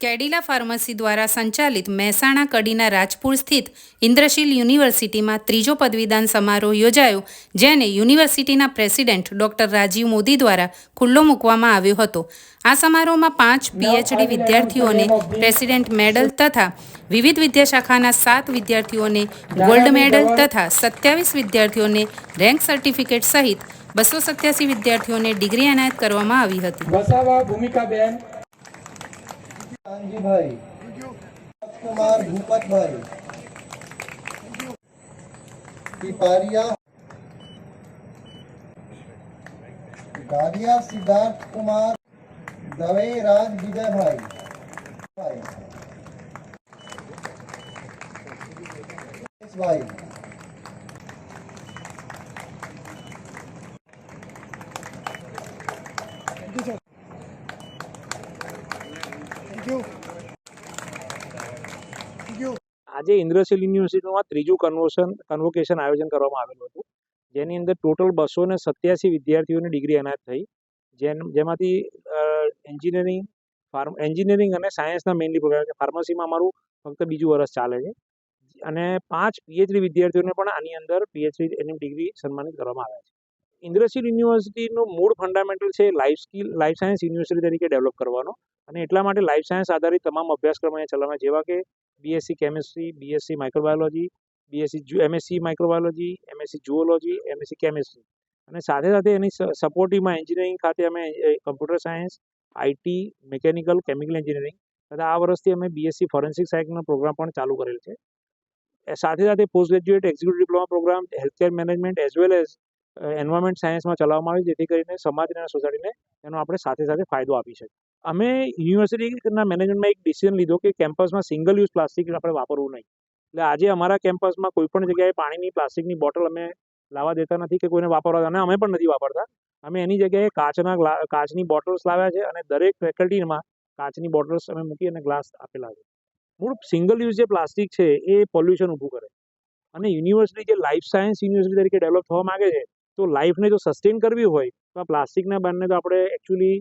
Cadila pharmacy દ્વારા સંચાલિત મહેસાણા કડીના રાજપુર સ્થિત ઇન્દ્રશીલ યુનિવર્સિટીમાં ત્રીજો પદવીદાન સમારોહ યોજાયો જેને યુનિવર્સિટીના પ્રેસિડેન્ટ ડોક્ટર રાજીવ મોદી દ્વારા ખુલ્લો મૂકવામાં આવ્યો હતો. આ સમારોહમાં પાંચ પીએચડી વિદ્યાર્થીઓને પ્રેસિડેન્ટ મેડલ તથા વિવિધ વિદ્યાશાખાના સાત વિદ્યાર્થીઓને ગોલ્ડ મેડલ તથા સત્યાવીસ વિદ્યાર્થીઓને રેન્ક સર્ટિફિકેટ સહિત બસો સત્યાસી વિદ્યાર્થીઓને ડિગ્રી એનાયત કરવામાં આવી હતી. ભૂમિકાબેન કાનજીભાઈ કુમાર ભૂપતભાઈ ટીપારિયા ગાદિયા સિદ્ધાર્થ કુમાર દવે રાજ વિજયભાઈ ભાઈ. ભાઈ આજે ઇન્દ્રશીલ યુનિવર્સિટીમાં ત્રીજું કન્વોશન કન્વોકેશન આયોજન કરવામાં આવેલું હતું. જેની અંદર ટોટલ બસો ને સત્યાસી વિદ્યાર્થીઓની ડિગ્રી એનાયત થઈ. જેમ જેમાંથી એન્જિનિયરિંગ ફાર્મ એન્જિનિયરિંગ અને સાયન્સના મેઇનલી પ્રોગ્રામ છે ફાર્મસીમાં અમારું ફક્ત બીજું વર્ષ ચાલે છે. અને પાંચ પીએચડી વિદ્યાર્થીઓને પણ આની અંદર પીએચડી એની ડિગ્રી સન્માનિત કરવામાં આવ્યા છે. ઇન્દ્રશીલ યુનિવર્સિટીનું મૂળ ફંડામેન્ટલ છે life skill life science university તરીકે ડેવલપ કરવાનો. અને એટલા માટે લાઈફ સાયન્સ આધારિત તમામ અભ્યાસક્રમો અહીંયા ચલાવવાના, જેવા કે BSc chemistry BSc microbiology BSc MSc microbiology MSc zoology MSc chemistry અને સાથે સાથે એની સપોર્ટિવમાં એન્જિનિયરિંગ ખાતે અમે computer science IT mechanical chemical engineering તથા આ વર્ષથી અમે બીએસસી ફોરેન્સિક સાયન્સનો પ્રોગ્રામ પણ ચાલુ કરેલ છે. સાથે સાથે post graduate executive diploma programme healthcare management as well as environment સાયન્સમાં ચલાવવામાં આવે જેથી કરીને સમાજને અને સોસાયટીને એનો આપણે સાથે સાથે ફાયદો આપી શકીએ અમે યુનિવર્સિટીના મેનેજમેન્ટમાં એક ડિસિઝન લીધો કે કેમ્પસમાં સિંગલ યુઝ પ્લાસ્ટિક આપણે વાપરવું નહીં. એટલે આજે અમારા કેમ્પસમાં કોઈ પણ જગ્યાએ પાણીની પ્લાસ્ટિકની બોટલ અમે લાવવા દેતા નથી કે કોઈને વાપરવા અને અમે પણ નથી વાપરતા. અમે એની જગ્યાએ કાચના કાચની બોટલ્સ લાવ્યા છે અને દરેક ફેકલ્ટીમાં કાચની બોટલ્સ અમે મૂકી અને ગ્લાસ આપેલા છે. મૂળ સિંગલ યુઝ જે પ્લાસ્ટિક છે એ પોલ્યુશન ઊભું કરે. અને યુનિવર્સિટી જે લાઈફ સાયન્સ યુનિવર્સિટી તરીકે ડેવલપ થવા માગે છે તો લાઈફને જો સસ્ટેન કરવી હોય, તો આ પ્લાસ્ટિકના બેનને તો આપણે એકચ્યુઅલી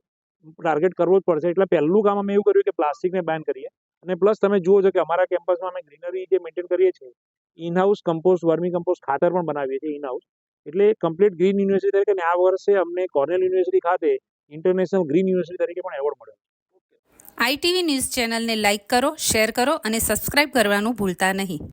ટાર્ગેટ કરવો જ પડશે. એટલે પહેલું કામ અમે એવું કર્યું કે પ્લાસ્ટિકને બેન કરીએ. અને પ્લસ તમે જુઓ છો કે અમારા કેમ્પસમાં અમે ગ્રીનરી જે મેન્ટેન કરીએ છીએ in house compost vermi compost ખાતર પણ બનાવીએ છીએ ઇનહાઉસ એટલે કમ્પ્લીટ ગ્રીન યુનિવર્સિટી તરીકે અને આ વર્ષે અમને કોર્નેલ યુનિવર્સિટી ખાતે ઇન્ટરનેશનલ ગ્રીન યુનિવર્સિટી તરીકે પણ એવોર્ડ મળ્યો. આઈટીવી ન્યૂઝ ચેનલને લાઇક કરો શેર કરો અને સબસ્ક્રાઇબ કરવાનું ભૂલતા નહીં.